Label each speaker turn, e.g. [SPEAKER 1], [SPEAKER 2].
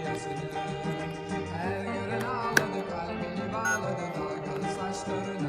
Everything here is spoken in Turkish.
[SPEAKER 1] Her gören ağladı kalbini bağladı dalgalı saçları